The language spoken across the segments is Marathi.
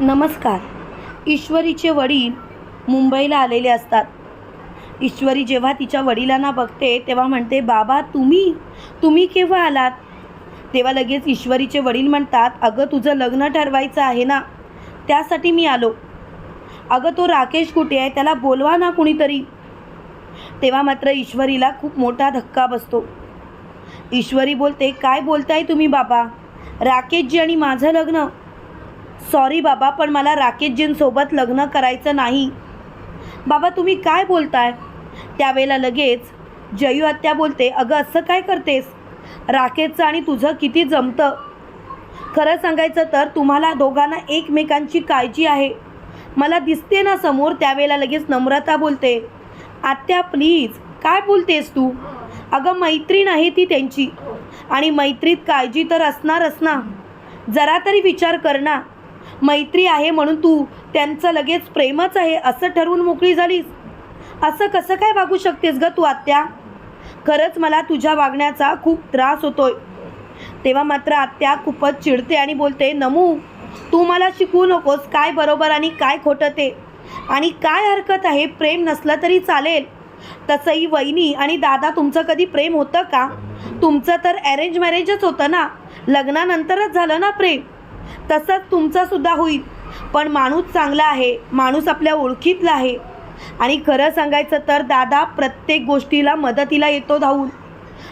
नमस्कार. ईश्वरीचे वडील मुंबईला आलेले असतात. ईश्वरी जेव्हा तिच्या वडिलांना बघते तेव्हा म्हणते बाबा तुम्ही? तुम्ही केव्हा आलात? तेव्हा लगेच ईश्वरीचे वडील म्हणतात अगं तुझं लग्न ठरवायचं आहे ना? त्यासाठी मी आलो. अगं तो राकेश कुठे आहे? त्याला बोलवा ना कुणीतरी. तेव्हा मात्र ईश्वरीला खूप मोठा धक्का बसतो. ईश्वरी बोलते काय बोलताय तुम्ही बाबा? राकेशजी आणि माझं लग्न. सॉरी बाबा पण मला राकेशजींसोबत लग्न करायचं नाही. बाबा तुम्ही काय बोलताय? त्यावेळेला लगेच जयू आत्या बोलते अगं असं काय करतेस? राकेशचं आणि तुझं किती जमतं? खरं सांगायचं तर तुम्हाला दोघांना एकमेकांची काळजी आहे. मला दिसते ना समोर त्यावेळेला लगेच नम्रता बोलते. आत्या प्लीज काय बोलतेस तू? अगं मैत्रीण आहे ती त्यांची. आणि मैत्रीत काळजी तर असणारच ना. जरा तरी विचार कर ना. मैत्री आहे म्हणून तू त्यांचं लगेच प्रेमच आहे असं ठरवून मोकळी झालीस? असं कसं काय वागू शकतेस ग तू आत्या? खरंच मला तुझ्या वागण्याचा खूप त्रास होतोय. तेव्हा मात्र आत्या खूपच चिडते आणि बोलते नमू तू मला शिकवू नकोस काय बरोबर आणि काय खोटं ते. आणि काय हरकत आहे प्रेम नसलं तरी चालेल. तसंही वहिनी आणि दादा तुमचं कधी प्रेम होतं का? तुमचं तर अरेंज मॅरेजच होतं ना. लग्नानंतरच झालं ना प्रेम. तसंच तुमचंसुद्धा होईल. पण माणूस चांगला आहे माणूस आपल्या ओळखीतला आहे. आणि खरं सांगायचं तर दादा प्रत्येक गोष्टीला मदतीला येतो धावून.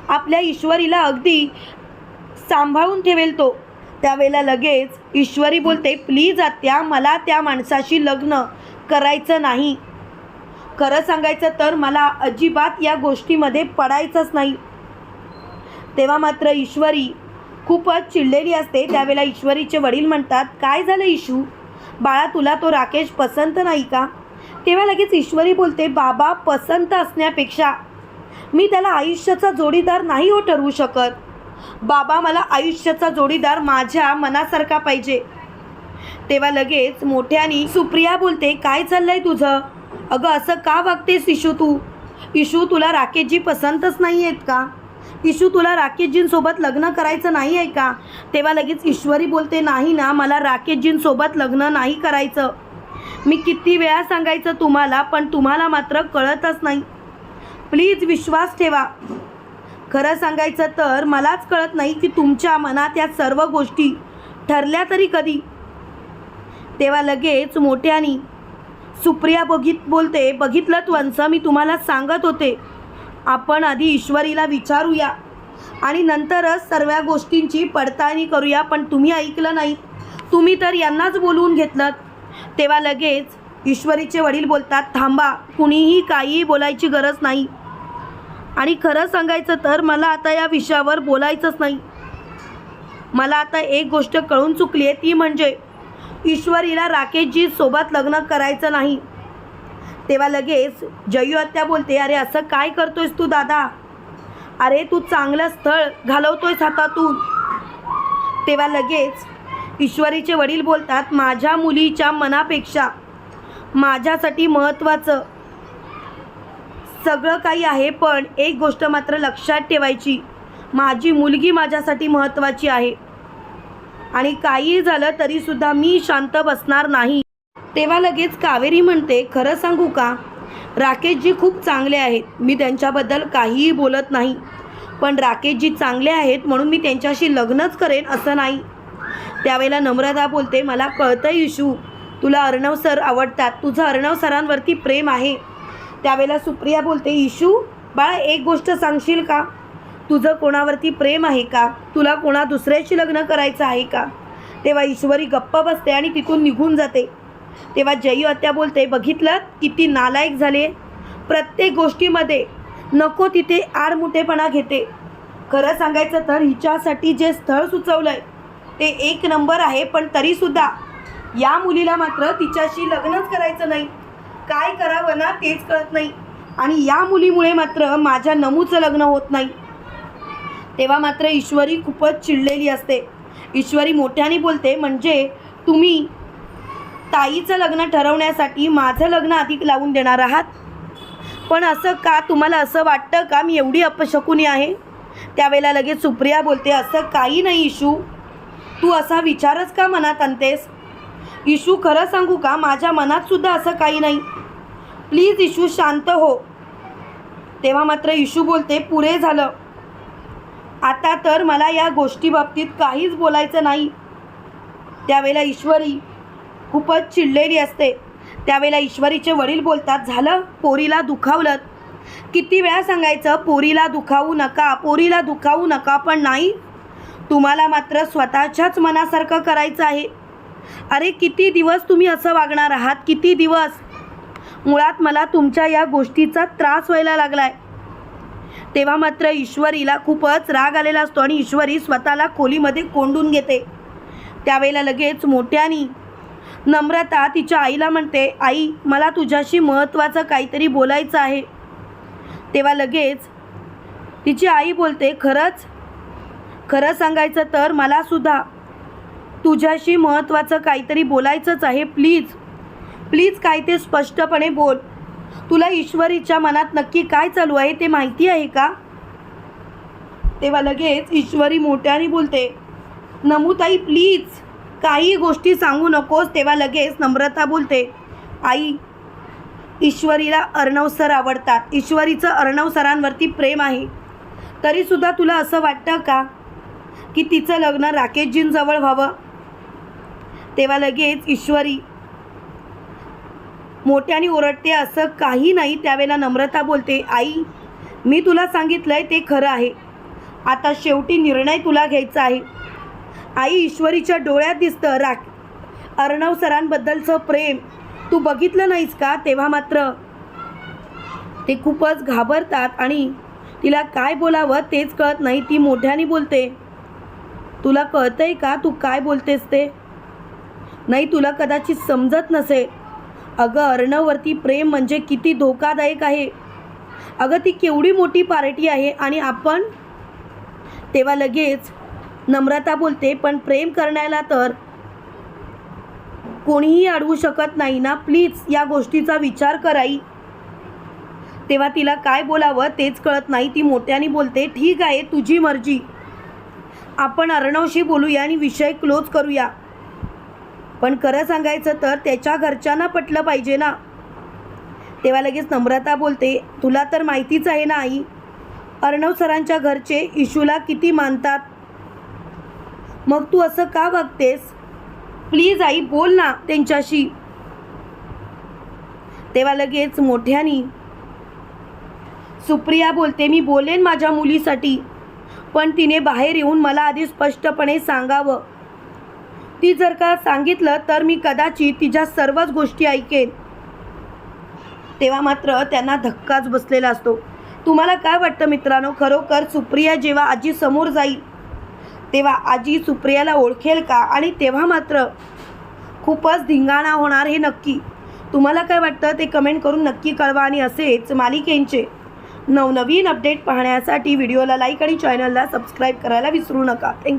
आपल्या ईश्वरीला अगदी सांभाळून ठेवेल तो. त्यावेळेला लगेच ईश्वरी बोलते प्लीज आत्या मला त्या माणसाशी लग्न करायचं नाही. खरं सांगायचं तर मला अजिबात या गोष्टीमध्ये पडायचंच नाही. तेव्हा मात्र ईश्वरी खूपच चिडलेली असते. त्यावेळेला ईश्वरीचे वडील म्हणतात काय झालं इशू बाळा तुला तो राकेश पसंत नाही का? तेव्हा लगेच ईश्वरी बोलते बाबा पसंत असण्यापेक्षा मी त्याला आयुष्याचा जोडीदार नाही हो ठरवू शकत. बाबा मला आयुष्याचा जोडीदार माझ्या मनासारखा पाहिजे. तेव्हा लगेच मोठ्यानी सुप्रिया बोलते काय चाललंय तुझं? अगं असं का वागतेस इशू तू? इशू तुला राकेशजी पसंतच नाही आहेत का? इशू तुला राकेशजींसोबत लग्न करायचं नाही आहे का? तेव्हा लगेच ईश्वरी बोलते नाही ना मला राकेशजींसोबत लग्न नाही करायचं. मी किती वेळा सांगायचं तुम्हाला पण तुम्हाला मात्र कळतच नाही. प्लीज विश्वास ठेवा. खरं सांगायचं तर मलाच कळत नाही की तुमच्या मनात या सर्व गोष्टी ठरल्या तरी कधी. तेव्हा लगेच मोठ्यानी सुप्रिया बघित बोलते बघितलं त्वंच मी तुम्हाला सांगत होते. आपण आधी ईश्वरीला विचारूया. आणि नंतरच सर्व गोष्टींची पडताळणी करूया. पण तुम्ही ऐकलं नाही. तुम्ही तर यांनाच बोलवून घेतलं तेव्हा लगेच ईश्वरीचे वडील बोलतात थांबा कुणीही काहीही बोलायची गरज नाही. आणि खरं सांगायचं तर मला आता या विषयावर बोलायचंच नाही. मला आता एक गोष्ट कळून चुकली आहे ती म्हणजे ईश्वरीला राकेशजी सोबत लग्न करायचं नाही. तेव्हा लगेच जयू आत्या बोलते अरे असं काय करतोयस तू दादा? अरे तू चांगलं स्थळ घालवतोयस हातातून. तेव्हा लगेच ईश्वरीचे वडील बोलतात माझ्या मुलीच्या मनापेक्षा माझ्यासाठी महत्त्वाचं सगळं काही आहे पण एक गोष्ट मात्र लक्षात ठेवायची. माझी मुलगी माझ्यासाठी महत्त्वाची आहे. आणि काहीही झालं तरीसुद्धा मी शांत बसणार नाही. तेव्हा लगेच कावेरी म्हणते खरं सांगू का? राकेशजी खूप चांगले आहेत. मी त्यांच्याबद्दल काहीही बोलत नाही. पण राकेशजी चांगले आहेत म्हणून मी त्यांच्याशी लग्नच करेन असं नाही. त्यावेळेला नम्रता बोलते मला कळतं इशू. तुला अर्णव सर आवडतात. तुझं अर्णव सरांवरती प्रेम आहे. त्यावेळेला सुप्रिया बोलते इशू बाळा एक गोष्ट सांगशील का? तुझं कोणावरती प्रेम आहे का? तुला कोणा दुसऱ्याशी लग्न करायचं आहे का? तेव्हा ईश्वरी गप्प बसते आणि तिथून निघून जाते. तेव्हा जयू आत्या बोलते बघितलं? किती नालायक झाले. प्रत्येक गोष्टीमध्ये नको तिथे आडमुठेपणा घेते. खरं सांगायचं तर हिच्यासाठी जे स्थळ सुचवलं आहे ते एक नंबर आहे पण तरीसुद्धा या मुलीला मात्र तिच्याशी लग्नच करायचं नाही. काय करावं ना तेच कळत नाही. आणि या मुलीमुळे मात्र माझ्या नमूचं लग्न होत नाही. तेव्हा मात्र ईश्वरी खूपच चिडलेली असते. ईश्वरी मोठ्याने बोलते म्हणजे तुम्ही ताईचं लग्न ठरवण्यासाठी माझं लग्न अधिक लावून देणार आहात? पण असं का? तुम्हाला असं वाटतं का? मी एवढी अपशकुनी आहे? त्यावेळेला लगेच सुप्रिया बोलते असं काही नाही इशू. तू असा विचारच का मनात आणतेस? इशू खरं सांगू का? माझ्या मनातसुद्धा असं काही नाही. प्लीज इशू शांत हो. तेव्हा मात्र इशू बोलते पुरे झालं. आता तर मला या गोष्टीबाबतीत काहीच बोलायचं नाही. त्यावेळेला ईश्वरी खूपच चिडलेली असते. त्यावेळेला ईश्वरीचे वडील बोलतात झालं पोरीला दुखावलं. किती वेळा सांगायचं पोरीला दुखावू नका पोरीला दुखावू नका पण नाही. तुम्हाला मात्र स्वतःच्याच मनासारखं करायचं आहे. अरे किती दिवस तुम्ही असं वागणार आहात? किती दिवस? मुळात मला तुमच्या या गोष्टीचा त्रास व्हायला लागलाय. तेव्हा मात्र ईश्वरीला खूपच राग आलेला असतो आणि ईश्वरी स्वतःला खोलीमध्ये कोंडून घेते. त्यावेळेला लगेच मोठ्यानी नम्रता तिच्या आईला म्हणते आई मला तुझ्याशी महत्त्वाचं काहीतरी बोलायचं आहे. तेव्हा लगेच तिची आई बोलते खरंच? खरं सांगायचं तर मला सुद्धा तुझ्याशी महत्त्वाचं काहीतरी बोलायचंच आहे प्लीज. प्लीज काय ते स्पष्टपणे बोल. तुला ईश्वरीच्या मनात नक्की काय चालू आहे ते माहिती आहे का? तेव्हा लगेच ईश्वरी मोठ्याने बोलते नमुताई प्लीज. काही गोष्टी सांगू नकोस तेव्हा लगेच नम्रता बोलते. आई ईश्वरीला अर्णव सर आवडतात. ईश्वरीचं अर्णव सरांवरती प्रेम आहे. तरीसुद्धा तुला असं वाटतं का? की तिचं लग्न राकेशजींजवळ व्हावं? तेव्हा लगेच ईश्वरी मोठ्याने ओरडते असं काही नाही त्यावेळेला नम्रता बोलते. आई मी तुला सांगितलंय ते खरं आहे. आता शेवटी निर्णय तुला घ्यायचा आहे. आई ईश्वरीच्या डोळ्यात दिसतं. राख अर्णव सरांबद्दलचं प्रेम. तू बघितलं नाहीस का? तेव्हा मात्र. ते खूपच घाबरतात आणि तिला काय बोलावं तेच कळत नाही. ती मोठ्याने बोलते तुला कळतंय का? तू काय बोलतेस ते? नाही तुला कदाचित समजत नसेल अगं अर्णववरती प्रेम म्हणजे किती धोकादायक आहे. अगं ती केवढी मोठी पार्टी आहे आणि आपण? तेव्हा लगेच नम्रता बोलते पण प्रेम करण्याला तर कोणीही अडवू शकत नाही ना? प्लीज या गोष्टीचा विचार कराई तेव्हा तिला काय बोलावं तेच कळत नाही. ती मोठ्याने बोलते ठीक आहे तुझी मर्जी. आपण अर्णवशी बोलूया आणि विषय क्लोज करूया. पण खरं सांगायचं तर त्याच्या घरच्यांना पटलं पाहिजे ना? तेव्हा लगेच नम्रता बोलते तुला तर माहितीच आहे ना आई अर्णव सरांच्या घरचे इशूला किती मानतात? मग तू असं का वागतेस? प्लीज आई बोल ना त्यांच्याशी. तेव्हा लगेच मोठ्यानी सुप्रिया बोलते मी बोलेन माझ्या मुलीसाठी. पण तिने बाहेर येऊन मला आधी स्पष्टपणे सांगावं. ती जर का सांगितलं तर मी कदाचित तिच्या सर्वच गोष्टी ऐकेन. तेव्हा मात्र त्यांना धक्काच बसलेला असतो. तुम्हाला काय वाटतं मित्रांनो? खरोखर सुप्रिया जेव्हा आजी समोर जाईल तेव्हा आजी सुप्रियाला ओळखेल का? आणि तेव्हा मात्र खूपच धिंगाणा होणार हे नक्की. तुम्हाला काय वाटतं? ते कमेंट करून नक्की कळवा. आणि असेच मालिकेंचे नवनवीन अपडेट पाहण्यासाठी व्हिडिओला लाईक आणि चॅनलला सबस्क्राईब करायला विसरू नका. थँक्यू